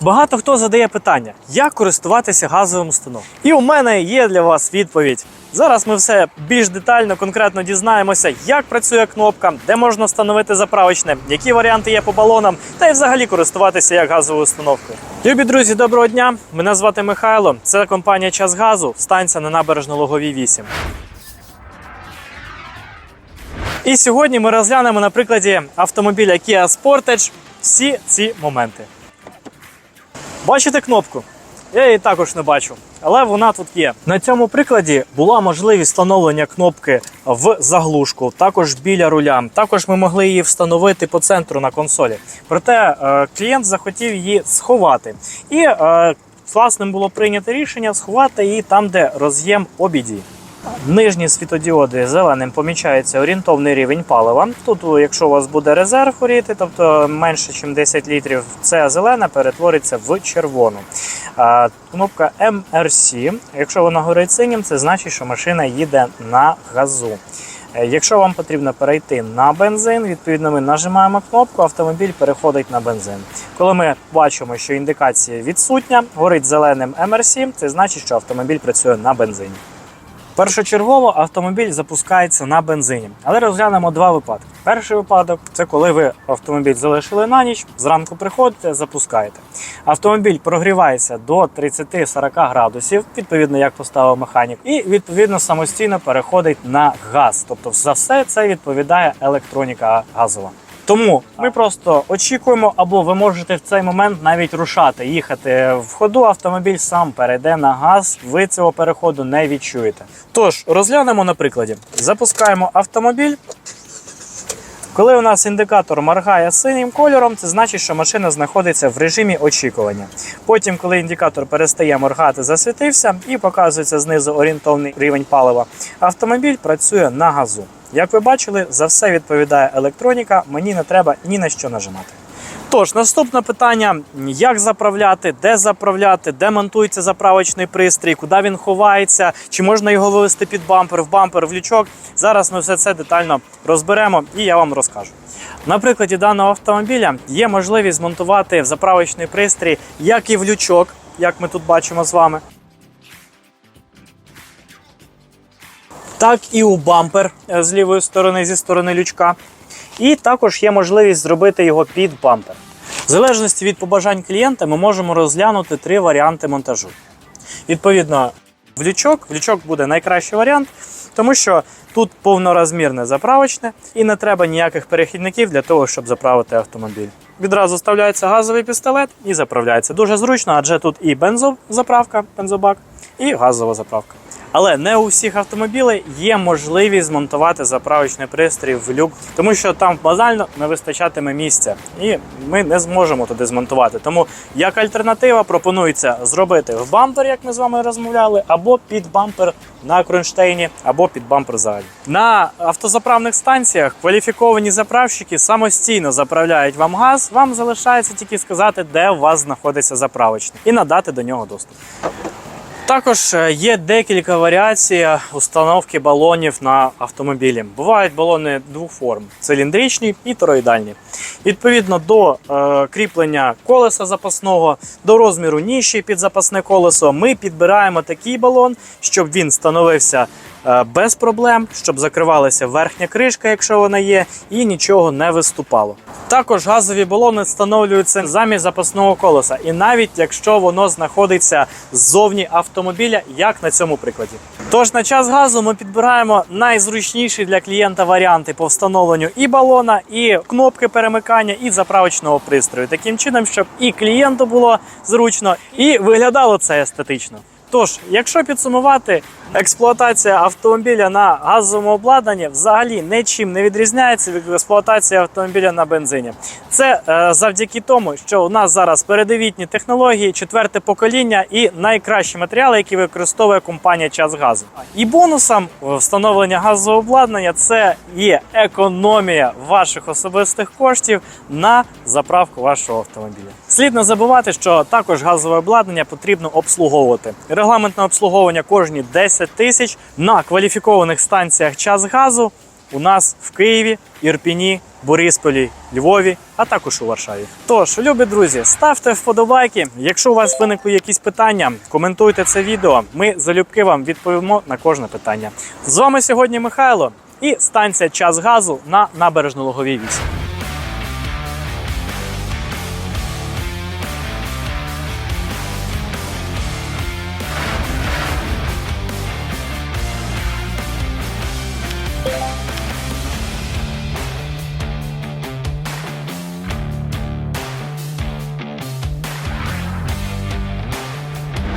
Багато хто задає питання, як користуватися газовим станом. І у мене є для вас відповідь. Зараз ми все більш детально, конкретно дізнаємося, як працює кнопка, де можна встановити заправочне, які варіанти є по балонам, та й взагалі користуватися як газовою установкою. Любі друзі, доброго дня! Мене звати Михайло. Це компанія Час Газу, станція на набережно-Луговій 8. І сьогодні ми розглянемо на прикладі автомобіля Kia Sportage всі ці моменти. Бачите кнопку? Я її також не бачу, але вона тут є. На цьому прикладі була можливість встановлення кнопки в заглушку, також біля руля. Також ми могли її встановити по центру на консолі. Проте е, клієнт захотів її сховати. І е, власним було прийнято рішення сховати її там, де роз'єм обіді. Нижні світодіоди зеленим помічається орієнтовний рівень палива. Тут, якщо у вас буде резерв горіти, тобто менше, ніж 10 літрів, це зелена перетвориться в червону. Кнопка MRC, якщо вона горить синім, це значить, що машина їде на газу. Е, Якщо вам потрібно перейти на бензин, відповідно ми нажимаємо кнопку, автомобіль переходить на бензин. Коли ми бачимо, що індикація відсутня, горить зеленим MRC, це значить, що автомобіль працює на бензині. Першочергово автомобіль запускається на бензині, але розглянемо два випадки. Перший випадок це коли ви автомобіль залишили на ніч, зранку приходите, запускаєте. Автомобіль прогрівається до 30-40 градусів, відповідно, як поставив механік, і відповідно самостійно переходить на газ. Тобто, за все це відповідає електроніка газова. Тому ми просто очікуємо, або ви можете в цей момент навіть рушати, їхати в ходу. Автомобіль сам перейде на газ. Ви цього переходу не відчуєте. Тож розглянемо на прикладі. Запускаємо автомобіль. Коли у нас індикатор моргає синім кольором, це значить, що машина знаходиться в режимі очікування. Потім, коли індикатор перестає моргати, засвітився і показується знизу орієнтовний рівень палива, автомобіль працює на газу. Як ви бачили, за все відповідає електроніка, мені не треба ні на що нажимати. Тож, наступне питання: як заправляти, де заправляти, де монтується заправочний пристрій, куди він ховається, чи можна його вивести під бампер, в бампер, в лючок. Зараз ми все це детально розберемо і я вам розкажу. На прикладі даного автомобіля є можливість змонтувати в заправочний пристрій як і в лючок, як ми тут бачимо з вами. Так і у бампер е, з лівої сторони, зі сторони лючка. І також є можливість зробити його під бампер. В залежності від побажань клієнта ми можемо розглянути три варіанти монтажу. Відповідно, в лючок, в лючок буде найкращий варіант, тому що тут повнорозмірне заправочне і не треба ніяких перехідників для того, щоб заправити автомобіль. Відразу вставляється газовий пістолет і заправляється. Дуже зручно, адже тут і бензозаправка, бензобак, і газова заправка. Але не у всіх автомобілів є можливість змонтувати заправочний пристрій в люк, тому що там базально не вистачатиме місця, і ми не зможемо туди змонтувати. Тому як альтернатива пропонується зробити в бампер, як ми з вами розмовляли, або під бампер на кронштейні, або під бампер взагалі. На автозаправних станціях кваліфіковані заправщики самостійно заправляють вам газ. Вам залишається тільки сказати, де у вас знаходиться заправочний, і надати до нього доступ. Також е, є декілька варіацій установки балонів на автомобілі. Бувають балони двох форм: циліндричні і тороїдальні. Відповідно до е, кріплення колеса запасного, до розміру ніші під запасне колесо, ми підбираємо такий балон, щоб він становився без проблем, щоб закривалася верхня кришка, якщо вона є, і нічого не виступало. Також газові балони встановлюються замість запасного колеса, і навіть якщо воно знаходиться ззовні автомобіля, як на цьому прикладі. Тож на час газу ми підбираємо найзручніші для клієнта варіанти по встановленню і балона, і кнопки перемикання, і заправочного пристрою. Таким чином, щоб і клієнту було зручно, і виглядало це естетично. Тож, якщо підсумувати, експлуатація автомобіля на газовому обладнанні взагалі нічим не відрізняється від експлуатації автомобіля на бензині. Це е, завдяки тому, що у нас зараз передовітні технології, четверте покоління і найкращі матеріали, які використовує компанія Час Газу. І бонусом встановлення газового обладнання це є економія ваших особистих коштів на заправку вашого автомобіля. Слід не забувати, що також газове обладнання потрібно обслуговувати. Регламентне обслуговування кожні 10 тисяч на кваліфікованих станціях час газу. у нас в Києві, Ірпіні, Борисполі, Львові, а також у Варшаві. Тож, любі друзі, ставте вподобайки. Якщо у вас виникли якісь питання, коментуйте це відео. Ми залюбки вам відповімо на кожне питання. З вами сьогодні Михайло і станція час газу на набережно Логовій 8.